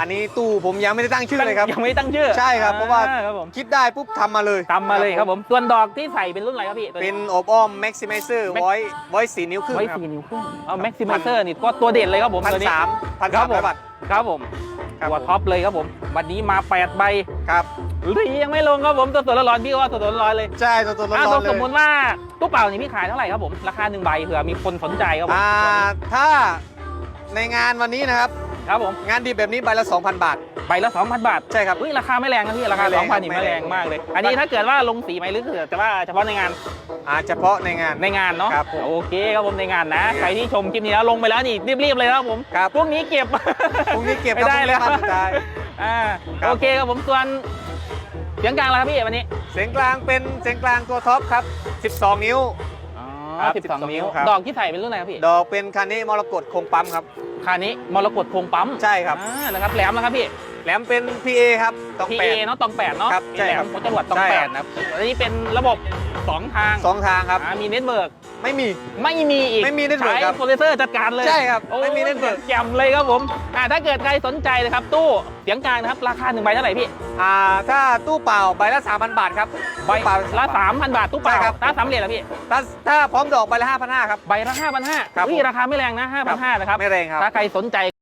อันนี้ตู้ผมยังไม่ได้ตั้งชื่อเลยครับ ยังไม่ตั้งชื่อใช่ครับเพราะว่าอ่ครับผมคิดได้ปุ๊บทำมาเลยทำมาเลยครับผมส่วนดอกที่ใส่เป็นรุ่นอะไรครับพี่ตัวเป็นี้นอบอ้อม maximizer Max- voice voice 4นิ้วครึ่งไว้ครับสี่นิ้วครึ่งเอา maximizer นี่ก็ตัวเด่นเลยครับผมพันตัวนี้สามพันครัสาบมผมร้อยบาทครับผมครับตัวผมท็อปเลยครับผม วันนี้มา8ใบครับหรือยังไม่ลงครับผมตัวตัวละร้อนพี่ว่าตัวตัวละร้อนเลยใช่ตัวตัวร้อะอนๆเลสมมยติว่าตู้เปล่านี่พี่ขายเท่าไหร่ครับผมราคาหนึ่งใบเผื่อมีคนสนใจครับผมอ่าถ้าในงานวันนี้นะครับ ครับผมงานดีแบบนี้ใบละ 2,000 บาท ใบละ 2,000 บาทใช่ครับอุ้ยราคาไม่แรงนะพี่ราคาไม่แรง2,000นี่ไม่ไม่แรแรงง มากเลย อันนี้ถ้าเกิดว่าลงสีไหมหรือเกิดแต่ว่าเฉพาะในงานอ่าเฉพาะในงาน ในงานเนาะครับผมโอเคครับผมในงานนะ ใครที่ชมคลิปนี้แล้วลงไปแล้วนี่รีบๆเลยนะครับผมครับพวกนี้เก็บพรุ่งนี้เก็บไม่ได้เลยครับพรุ่งนี้มาสุดท้ายอ่าครับ โอเคครับผมส่วนเสียงกลางแล้วครับพี่วันนี้เสียงกลางเป็นเสียงกลางตัวท็อปครับ 12 นิ้ว อ๋ครัอบ12 12นิ้วครับดอกที่ใส่เป็นรุ่นอะไรครับพี่ ดอกเป็นคาเนะมรกตโคงปั๊มครับ คานี้มรกตโคงปั๊มใช่ครับอ่านะครับแหลมนะครับพี่ แหลมเป็น PA ครับต้องพีแปเอดเนาะตองแปดเนาะครับใช่แหลครัมบหัวจรวดตองใช่แปครัดบ นะครับอันนี้เป็นระบบ2ทางสองทางครับ อ่ามีเน็ตเวิร์กไม่มี ไม่มีอีกไม่มี network ใช้ครับโปรดิวเซอร์จัดการเลยใช่ครับ โอ้ไม่มี network แจ่มเลยครับผมอ่าถ้าเกิดใครสนใจนะครับ ตู้เสียงกลางนะครับ ราคาหนึ่งใบเท่าไหร่พี่ อ่าถ้าตู้เปล่าใบละ3,000 บาทครับใบตู้เปล่า ละสามพันบาทตู้เปล่าใช่ครับ ถ้าสามเหรียญละพี่ ถ้าถ้าพร้อมดอกใบละ5,500ครับ ใบละห้าพันห้าครับผม ราคาไม่แรงนะห้าพันห้านะครับ ไม่แรงครับ ถ้าใครสนใจ